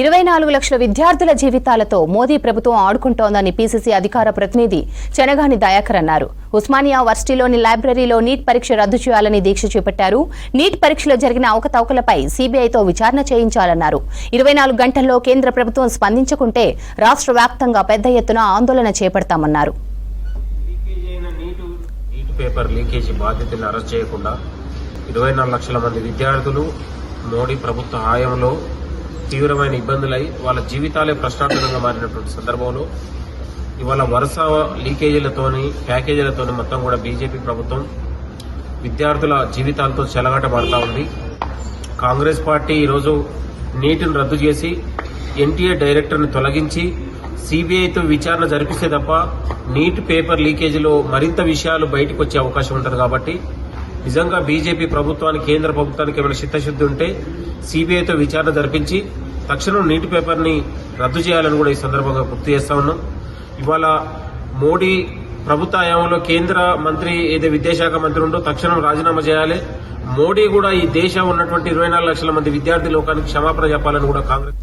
ఇరవై నాలుగు లక్షల విద్యార్థుల జీవితాలతో మోదీ ప్రభుత్వం ఆడుకుంటోందని పీసీసీ అధికార ప్రతినిధి చెనగాని దయాకర్ అన్నారు. ఉస్మానియా వర్సిటీలోని లైబ్రరీలో నీట్ పరీక్ష రద్దు చేయాలని దీక్ష చేపట్టారు. నీట్ పరీక్షలో జరిగిన అవకతవకలపై సీబీఐతో విచారణ చేయించాలన్నారు. ఇరవై నాలుగు గంటల్లో కేంద్ర ప్రభుత్వం స్పందించకుంటే రాష్ట్ర వ్యాప్తంగా పెద్ద ఎత్తున ఆందోళన చేపడతామన్నారు. పేపర్ అరెస్ట్ చేయకుండా ఇరవై నాలుగు లక్షల మంది విద్యార్థులు మోడీ ప్రభుత్వ హాయంలో తీవ్రమైన ఇబ్బందులై వాళ్ళ జీవితాలే ప్రశ్నార్థకంగా మారినటువంటి సందర్భంలో ఇవాళ వరుస లీకేజీలతోని ప్యాకేజీలతోని మొత్తం కూడా బీజేపీ ప్రభుత్వం విద్యార్థుల జీవితాలతో చెలగాటమాడుతూ ఉంది. కాంగ్రెస్ పార్టీ ఈరోజు నీటిని రద్దు చేసి ఎన్టీఏ డైరెక్టర్ని తొలగించి సిబిఐతో విచారణ జరిపిస్తే తప్ప నీట్ పేపర్ లీకేజీలో మరింత విషయాలు బయటకు వచ్చే అవకాశం ఉంటుంది కాబట్టి నిజంగా బీజేపీ ప్రభుత్వానికి కేంద్ర ప్రభుత్వానికి ఏమైనా చిత్తశుద్ధి ఉంటే సిబిఐతో విచారణ జరిపించి తక్షణం నీటి పేపర్ని రద్దు చేయాలని కూడా ఈ సందర్భంగా గుర్తు చేస్తా ఉన్నాం. ఇవాళ మోడీ ప్రభుత్వ హయాంలో కేంద్ర మంత్రి ఏదో విద్యాశాఖ మంత్రి ఉందో తక్షణం రాజీనామా చేయాలి. మోడీ కూడా ఈ దేశం ఉన్నటువంటి ఇరవై నాలుగు లక్షల మంది విద్యార్థి లోకానికి క్షమాపణ చెప్పాలని కూడా కాంగ్రెస్